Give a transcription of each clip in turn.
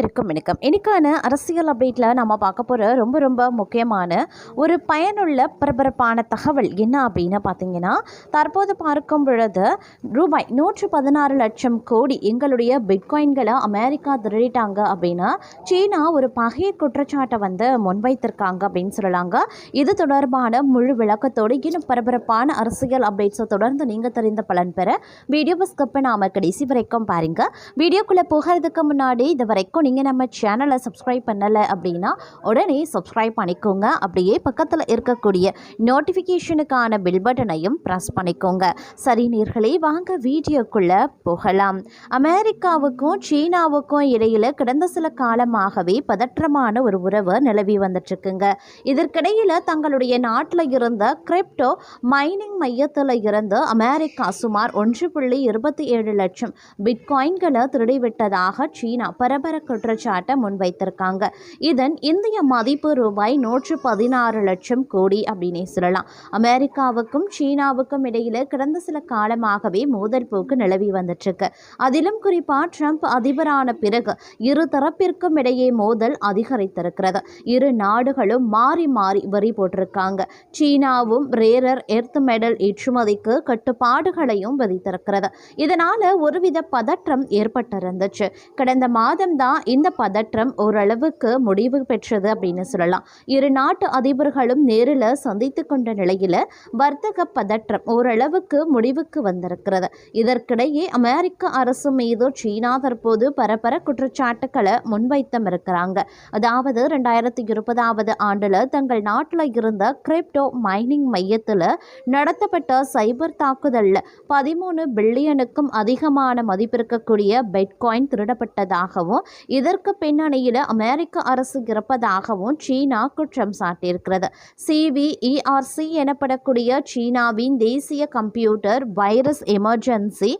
அனைவருக்கும் வணக்கம். இன்னைக்கான அரசியல் அப்டேட்டில் நம்ம பார்க்க போகிற ரொம்ப ரொம்ப முக்கியமான ஒரு பயனுள்ள பரபரப்பான தகவல் என்ன அப்படின்னு பார்த்தீங்கன்னா தற்போது பார்க்கும் பொழுது ரூபாய் நூற்று பதினாறு லட்சம் கோடி எங்களுடைய பிட்காயின்களை அமெரிக்கா திருடிட்டாங்க அப்படின்னா சீனா ஒரு பகைய குற்றச்சாட்டை வந்து முன்வைத்திருக்காங்க அப்படின்னு சொல்லலாங்க. இது தொடர்பான முழு விளக்கத்தோடு இன்னும் பரபரப்பான அரசியல் அப்டேட்ஸை தொடர்ந்து நீங்கள் தெரிந்த பலன் பெற வீடியோவை ஸ்கிப் நாம கடைசி வரைக்கும் பாருங்கள் வீடியோக்குள்ளே போகிறதுக்கு முன்னாடி இது வரைக்கும் நீங்கள் நம்ம சேனலை சப்ஸ்கிரைப் பண்ணலை அப்படின்னா உடனே சப்ஸ்கிரைப் பண்ணிக்கோங்க. அப்படியே பக்கத்தில் இருக்கக்கூடிய நோட்டிஃபிகேஷனுக்கான பில் பட்டனையும் ப்ரெஸ் பண்ணிக்கோங்க. சரி நீர்களே வாங்க வீடியோக்குள்ளே போகலாம். அமெரிக்காவுக்கும் சீனாவுக்கும் இடையில் கடந்த சில காலமாகவே பதற்றமான ஒரு உறவு நிலவி வந்துட்டுருக்குங்க. இதற்கிடையில் தங்களுடைய நாட்டில் இருந்த கிரிப்டோ மைனிங் மையத்தில் இருந்து அமெரிக்கா சுமார் ஒன்று புள்ளி இருபத்தி ஏழு லட்சம் பிட்காயின்களை திருடிவிட்டதாக சீனா பரபர குற்றச்சாட்டை முன்வைத்திருக்காங்க. இதன் இந்திய மதிப்பு ரூபாய் நூற்று பதினாறு லட்சம் கோடி அப்படின்னே சொல்லலாம். அமெரிக்காவுக்கும் சீனாவுக்கும் இடையில கடந்த சில காலமாகவே மோதல் போக்கு நிலவி வந்துட்டுருக்கு. அதிலும் குறிப்பாக ட்ரம்ப் அதிபரான பிறகு இரு தரப்பிற்கும் இடையே மோதல் அதிகரித்திருக்கிறது. இரு நாடுகளும் மாறி மாறி வரி போட்டிருக்காங்க. சீனாவும் ரேரர் எர்த் மெடல் ஏற்றுமதிக்கு கட்டுப்பாடுகளையும் விதித்திருக்கிறது. இதனால ஒருவித பதற்றம் ஏற்பட்டிருந்துச்சு. கடந்த மாதம் தான் இந்த பதற்றம் ஓரளவுக்கு முடிவு பெற்றது அப்படின்னு சொல்லலாம். இரு நாட்டு அதிபர்களும் நேரில் சந்தித்து கொண்ட நிலையில் வர்த்தக பதற்றம் ஓரளவுக்கு முடிவுக்கு வந்திருக்கிறது. இதற்கிடையே அமெரிக்க அரசு மீது சீனா தற்போது பரபர குற்றச்சாட்டுக்களை முன்வைத்தம் இருக்கிறாங்க. அதாவது ரெண்டாயிரத்தி இருபதாவது ஆண்டில் தங்கள் நாட்டில் இருந்த கிரிப்டோ மைனிங் மையத்தில் நடத்தப்பட்ட சைபர் தாக்குதலில் பதிமூணு பில்லியனுக்கும் அதிகமான மதிப்பிருக்கக்கூடிய பெட்காயின் திருடப்பட்டதாகவும் இதற்கு பின்னணியில் அமெரிக்க அரசு இருப்பதாகவும் சீனா குற்றம் சாட்டியிருக்கிறது. சிவிஇஆர்சி எனப்படக்கூடிய சீனாவின் தேசிய கம்ப்யூட்டர் வைரஸ் எமர்ஜென்சி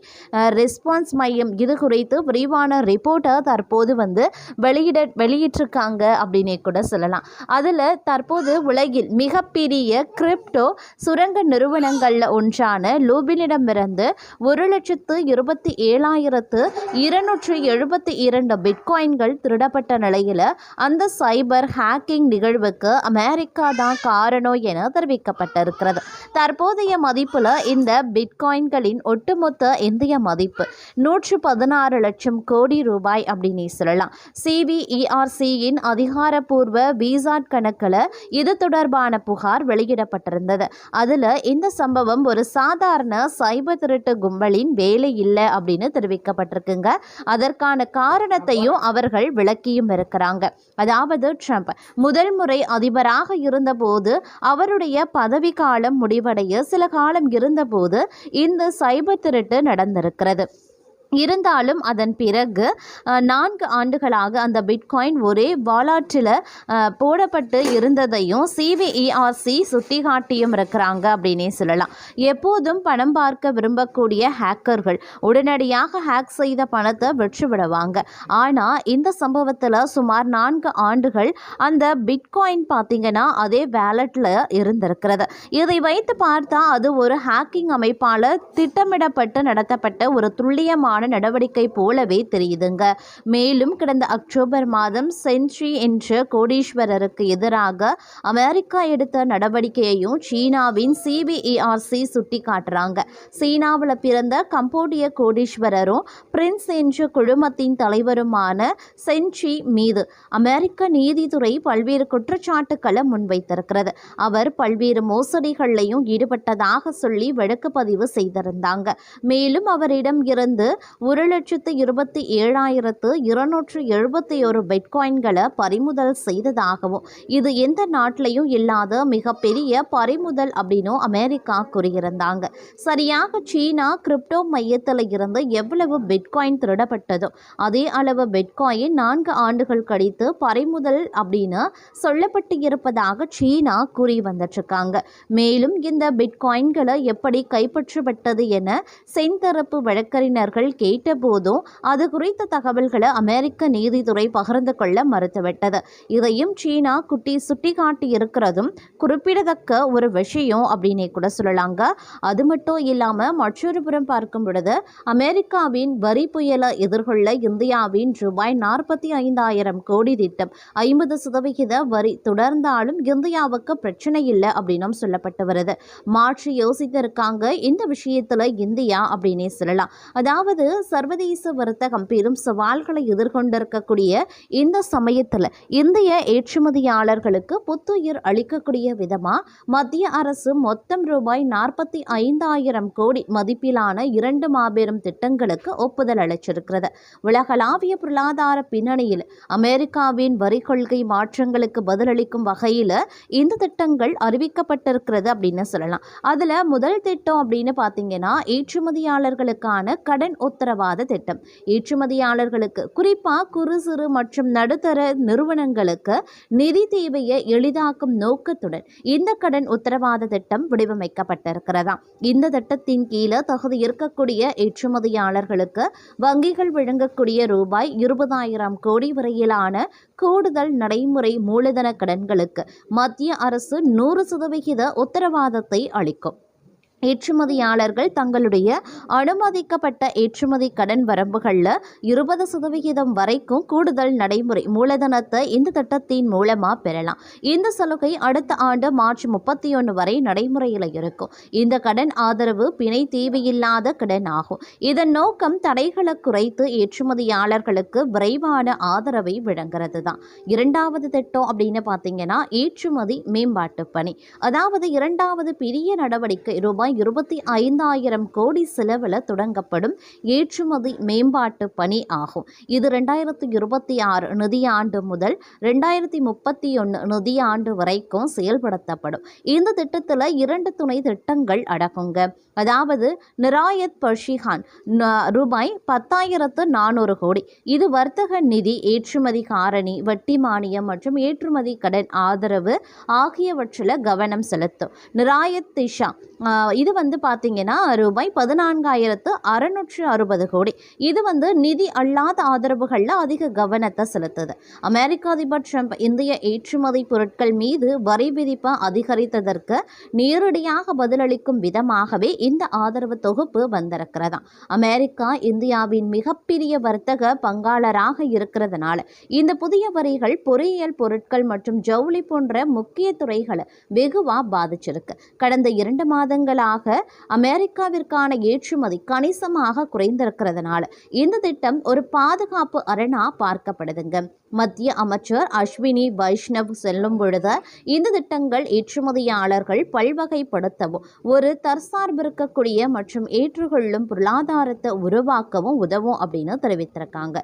ரெஸ்பான்ஸ் மையம் இது குறித்து விரிவான ரிப்போர்ட்டை தற்போது வந்து வெளியிட வெளியிட்டிருக்காங்க அப்படின்னே கூட சொல்லலாம். அதில் தற்போது உலகில் மிகப்பெரிய கிரிப்டோ சுரங்க நிறுவனங்களில் ஒன்றான லூபினிடமிருந்து ஒரு லட்சத்து இருபத்தி ஏழாயிரத்து இருநூற்றி எழுபத்தி இரண்டு பிட்காயின்கள் திருடப்பட்ட நிலையில் அந்த சைபர் ஹேக்கிங் நிகழ்வுக்கு அமெரிக்கா தான் காரணம் என தெரிவிக்கப்பட்டிருக்கிறது. தற்போதைய மதிப்பில் இந்த பிட்காயின்களின் ஒட்டுமொத்த இந்திய மதிப்பு நூற்று பதினாறு லட்சம் கோடி ரூபாய் அப்படின்னு சொல்லலாம். சிவிஇஆர்சியின் அதிகாரப்பூர்வ விசாட் கணக்கில் இது தொடர்பான புகார் வெளியிடப்பட்டிருந்தது. அதில் இந்த சம்பவம் ஒரு சாதாரண சைபர் திருட்டு கும்பலின் வேலை இல்லை அப்படின்னு தெரிவிக்கப்பட்டிருக்குங்க. அதற்கான காரணத்தையும் அவர்கள் விளக்கியும் இருக்கிறாங்க. அதாவது ட்ரம்ப் முதல் முறை அதிபராக இருந்தபோது அவருடைய பதவி காலம் முடிவடைய சில காலம் இருந்தபோது இந்த சைபர் திருட்டு நடந்திருக்கிறது. இருந்தாலும் அதன் பிறகு நான்கு ஆண்டுகளாக அந்த பிட்காயின் ஒரே வாலாற்றில் போடப்பட்டு இருந்ததையும் சிவிஇஆர்சி சுட்டிக்காட்டியும் இருக்கிறாங்க அப்படின்னே சொல்லலாம். எப்போதும் பணம் பார்க்க விரும்பக்கூடிய ஹேக்கர்கள் உடனடியாக ஹேக் செய்த பணத்தை விற்று விடுவாங்க ஆனால் இந்த சம்பவத்தில் சுமார் நான்கு ஆண்டுகள் அந்த பிட்காயின் பார்த்தீங்கன்னா அதே வேலட்டில் இருந்திருக்கிறது. இதை வைத்து பார்த்தா அது ஒரு ஹேக்கிங் அமைப்பால் திட்டமிடப்பட்டு நடத்தப்பட்ட ஒரு துல்லியமான நடவடிக்கை போலவே தெரியுதுங்க. மேலும் கடந்த அக்டோபர் மாதம் சென்ட்ரி என்ற கோடீஸ்வரருக்கு எதிராக அமெரிக்கா எடுத்த நடவடிக்கையையும் சீனாவின் சிபிஇஆர்சி சுட்டி காட்டுறாங்க சீனாவில் பிறந்த கம்போடிய கோடீஸ்வரரும் பிரின்ஸ் என்ற குழுமத்தின் தலைவருமான சென்ட்ரி மீது அமெரிக்க நீதித்துறை பல்வேறு குற்றச்சாட்டுக்களை முன்வைத்திருக்கிறது. அவர் பல்வேறு மோசடிகளையும் ஈடுபட்டதாக சொல்லி வழக்கு பதிவு செய்திருந்தாங்க. மேலும் அவரிடம் இருந்து ஒரு லட்சத்து இருபத்தி ஏழாயிரத்து இருநூற்று எழுபத்தி ஒரு பெட்காயின்களை பறிமுதல் செய்ததாகவும் இது எந்த நாட்டிலையும் இல்லாத மிகப்பெரிய பறிமுதல் அப்படின்னும் அமெரிக்கா கூறியிருந்தாங்க. சரியாக சீனா கிரிப்டோ மையத்தில் இருந்து எவ்வளவு பிட்காயின் திருடப்பட்டதோ அதே அளவு பிட்காயின் நான்கு ஆண்டுகள் கழித்து பறிமுதல் அப்படின்னு சொல்லப்பட்டு இருப்பதாக சீனா கூறி வந்துட்டுருக்காங்க. மேலும் இந்த பிட்காயின்களை எப்படி கைப்பற்றப்பட்டது என செந்தரப்பு வழக்கறிஞர்கள் கேட்டபோதும் அது குறித்த தகவல்களை அமெரிக்க நீதித்துறை பகிர்ந்து கொள்ள மறுத்துவிட்டது. இதையும் சீனா குட்டி சுட்டிக்காட்டி இருக்கிறதும் குறிப்பிடத்தக்க ஒரு விஷயம் அப்படின்னே கூட சொல்லலாங்க. அது மட்டும் இல்லாமல் மற்றொரு புறம் பார்க்கும் பொழுது அமெரிக்காவின் வரி புயலை எதிர்கொள்ள இந்தியாவின் ரூபாய் நாற்பத்தி ஐந்தாயிரம் கோடி திட்டம் ஐம்பது சதவிகித வரி தொடர்ந்தாலும் இந்தியாவுக்கு பிரச்சனை இல்லை அப்படின்னும் சொல்லப்பட்டு வருது. மாற்றி யோசித்திருக்காங்க இந்த விஷயத்தில் இந்தியா அப்படின்னே சொல்லலாம். அதாவது சர்வதேச வர்த்தகம் பெரும் சவால்களை எதிர்கொண்டிருக்கக்கூடிய இந்த சமயத்தில் இந்திய ஏற்றுமதியாளர்களுக்கு புத்துயிர் அளிக்கக்கூடிய விதமா மத்திய அரசு மொத்தம் ரூபாய் நாற்பத்தி ஐந்தாயிரம் கோடி மதிப்பிலான இரண்டு மாபெரும் திட்டங்களுக்கு ஒப்புதல் அளிச்சிருக்கிறது. உலகளாவிய பொருளாதார பின்னணியில் அமெரிக்காவின் வரி கொள்கை மாற்றங்களுக்கு பதிலளிக்கும் வகையில் இந்த திட்டங்கள் அறிவிக்கப்பட்டிருக்கிறது அப்படின்னு சொல்லலாம். அதில் முதல் திட்டம் அப்படின்னு பார்த்தீங்கன்னா ஏற்றுமதியாளர்களுக்கான கடன் உத்தரவாத திட்டம். ஏற்றுமதியாளர்களுக்கு குறிப்பாக குறு சிறு மற்றும் நடுத்தர நிறுவனங்களுக்கு நிதி தேவையை எளிதாக்கும் நோக்கத்துடன் இந்த கடன் உத்தரவாத திட்டம் வடிவமைக்கப்பட்டிருக்கிறதா? இந்த திட்டத்தின் கீழே தகுதி இருக்கக்கூடிய ஏற்றுமதியாளர்களுக்கு வங்கிகள் வழங்கக்கூடிய ரூபாய் இருபதாயிரம் கோடி வரையிலான கூடுதல் நடைமுறை மூலதன கடன்களுக்கு மத்திய அரசு நூறு சதவிகித உத்தரவாதத்தை அளிக்கும். ஏற்றுமதியாளர்கள் தங்களுடைய அனுமதிக்கப்பட்ட ஏற்றுமதி கடன் வரம்புகளில் இருபது சதவிகிதம் வரைக்கும் கூடுதல் நடைமுறை மூலதனத்தை இந்த திட்டத்தின் மூலமாக பெறலாம். இந்த சலுகை அடுத்த ஆண்டு மார்ச் முப்பத்தி ஒன்று வரை நடைமுறையில் இருக்கும். இந்த கடன் ஆதரவு பிணை தேவையில்லாத கடன் ஆகும். இதன் நோக்கம் தடைகளை குறைத்து ஏற்றுமதியாளர்களுக்கு விரைவான ஆதரவை வழங்குறது தான் இரண்டாவது திட்டம் அப்படின்னு பார்த்தீங்கன்னா ஏற்றுமதி மேம்பாட்டு பணி. அதாவது இரண்டாவது பெரிய நடவடிக்கை ரூபாய் இருபத்தி ஐந்தாயிரம் கோடி செலவில் தொடங்கப்படும் ஏற்றுமதி மேம்பாட்டு பணி ஆகும். இது ரெண்டாயிரத்தி இருபத்தி ஆறு நிதியாண்டு முதல் ரெண்டாயிரத்தி முப்பத்தி ஒன்று நிதியாண்டு வரைக்கும் செயல்படுத்தப்படும். இந்த திட்டத்தில் இரண்டு துணை திட்டங்கள் அடங்குங்க. அதாவது நிராயத் பர்ஷிகான் ரூபாய் பத்தாயிரத்து நானூறு கோடி. இது வர்த்தக நிதி ஏற்றுமதி காரணி வட்டி மானியம் மற்றும் ஏற்றுமதி கடன் ஆதரவு ஆகியவற்றில் கவனம் செலுத்தும். நிராயத் திஷா ஆஹ் இது வந்து பார்த்தீங்கன்னா ரூபாய் பதினான்காயிரத்து அறுநூற்று அறுபது கோடி. இது வந்து நிதி அல்லாத ஆதரவுகளில் அதிக கவனத்தை செலுத்துது. அமெரிக்க அதிபர் ட்ரம்ப் இந்திய ஏற்றுமதி பொருட்கள் மீது வரி விதிப்பை அதிகரித்ததற்கு நேரடியாக பதிலளிக்கும் விதமாகவே இந்த ஆதரவு தொகுப்பு வந்திருக்கிறதா அமெரிக்கா இந்தியாவின் மிகப்பெரிய வர்த்தக பங்காளராக இருக்கிறதுனால இந்த புதிய வரிகள் பொறியியல் பொருட்கள் மற்றும் ஜவுளி போன்ற முக்கிய துறைகளை வெகுவாக பாதிச்சிருக்கு. கடந்த இரண்டு மாதங்களாக அமெரிக்காவிற்கான ஏற்றுமதி கணிசமாக குறைந்திருக்கிறதுனால இந்த திட்டம் ஒரு பாதுகாப்பு அரணா பார்க்கப்படுதுங்க. மத்திய அமைச்சர் அஸ்வினி வைஷ்ணவ் செல்லும் பொழுது இந்த திட்டங்கள் ஏற்றுமதியாளர்கள் பல்வகைப்படுத்தவும் ஒரு தற்சார்பிருக்கக்கூடிய மற்றும் ஏற்றுக்கொள்ளும் பொருளாதாரத்தை உருவாக்கவும் உதவும் அப்படின்னு தெரிவித்திருக்காங்க.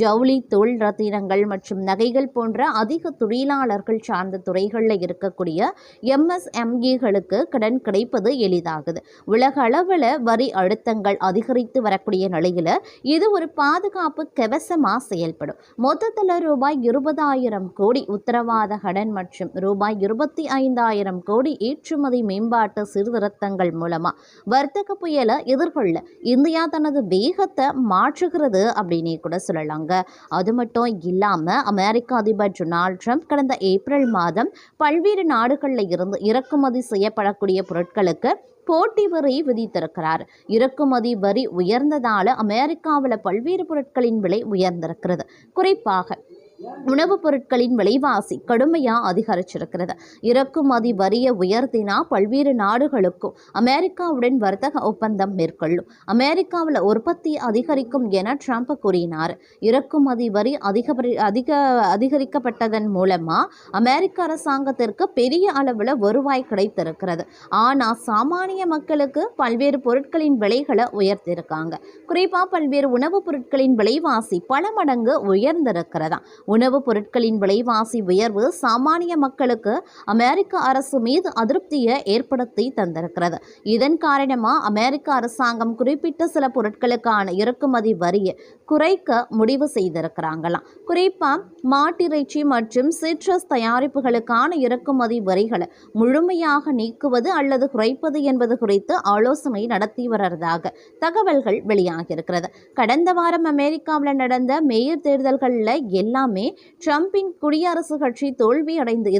ஜவுளி தொழில் ரத்தினங்கள் மற்றும் நகைகள் போன்ற அதிக தொழிலாளர்கள் சார்ந்த துறைகளில் இருக்கக்கூடிய எம்எஸ்எம்இகளுக்கு கடன் கிடைப்பது எளிதாக ஆகுது. உலக அளவில் வரி அழுத்தங்கள் அதிகரித்து வரக்கூடிய நிலையில் இது ஒரு பாதுகாப்பு கவசமாக செயல்படும். மொத்தத்தில் ரூபாய் இருபதாயிரம் கோடி உத்தரவாத கடன் மற்றும் ரூபாய் இருபத்தி ஐந்தாயிரம் கோடி ஏற்றுமதி மேம்பாட்டு சீர்திருத்தங்கள் மூலமாக வர்த்தக புயலை எதிர்கொள்ள இந்தியா தனது வேகத்தை மாற்றுகிறது அப்படின்னே கூட சொல்லலாங்க. அது மட்டும் இல்லாமல் அமெரிக்க அதிபர் டொனால்ட் ட்ரம்ப் கடந்த ஏப்ரல் மாதம் பல்வேறு நாடுகளில் இருந்து இறக்குமதி செய்யப்படக்கூடிய பொருட்களுக்கு போட்டி வரி விதித்திருக்கிறார் இறக்குமதி வரி உயர்ந்ததால அமெரிக்காவில் பல்வேறு பொருட்களின் விலை உயர்ந்திருக்கிறது. குறிப்பாக உணவுப் பொருட்களின் விலைவாசி கடுமையாக அதிகரிச்சிருக்கிறது. இறக்குமதி வரியை உயர்த்தினா பல்வேறு நாடுகளுக்கும் அமெரிக்காவுடன் வர்த்தக ஒப்பந்தம் மேற்கொள்ளும். அமெரிக்காவில் உற்பத்தி அதிகரிக்கும் என ட்ரம்ப் கூறினார். இறக்குமதி வரி அதிக அதிக அதிகரிக்கப்பட்டதன் மூலமாக அமெரிக்க அரசாங்கத்திற்கு பெரிய அளவில் வருவாய் கிடைத்திருக்கிறது. ஆனால் சாமானிய மக்களுக்கு பல்வேறு பொருட்களின் விலைகளை உயர்த்தியிருக்காங்க. குறிப்பாக பல்வேறு உணவுப் பொருட்களின் விலைவாசி பல மடங்கு உயர்ந்திருக்கிறதா. உணவுப் பொருட்களின் விலைவாசி உயர்வு சாமானிய மக்களுக்கு அமெரிக்க அரசு மீது அதிருப்தியை ஏற்படுத்தி தந்திருக்கிறது. இதன் காரணமாக அமெரிக்க அரசாங்கம் குறிப்பிட்ட சில பொருட்களுக்கான இறக்குமதி வரியை குறைக்க முடிவு செய்திருக்கிறாங்களாம். குறிப்பாக மாட்டிறைச்சி மற்றும் சிட்ரஸ் தயாரிப்புகளுக்கான இறக்குமதி வரிகளை முழுமையாக நீக்குவது அல்லது குறைப்பது என்பது குறித்து ஆலோசனை நடத்தி வருவதாக தகவல்கள் வெளியாகியிருக்கிறது. கடந்த வாரம் அமெரிக்காவில் நடந்த மேயர் தேர்தல்களில் எல்லாமே ட்ரம்பின் குடியரசு கட்சி தோல்வி அடைந்து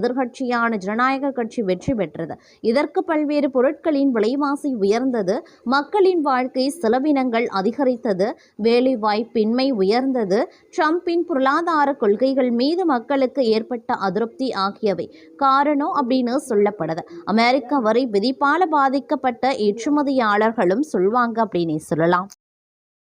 ஜனநாயக கட்சி வெற்றி பெற்றது. இதற்கு பல்வேறு பொருட்களின் விலைவாசி உயர்ந்தது. மக்களின் வாழ்க்கை செலவினங்கள் அதிகரித்தது. வேலைவாய்ப்பின்மை உயர்ந்தது. ட்ரம்பின் பொருளாதார கொள்கைகள் மீது மக்களுக்கு ஏற்பட்ட அதிருப்தி ஆகியவை காரணம் அப்படின்னு சொல்லப்படுது. அமெரிக்க வரி விதிப்பால பாதிக்கப்பட்ட ஏற்றுமதியாளர்களும் சொல்வாங்க அப்படின்னு சொல்லலாம்.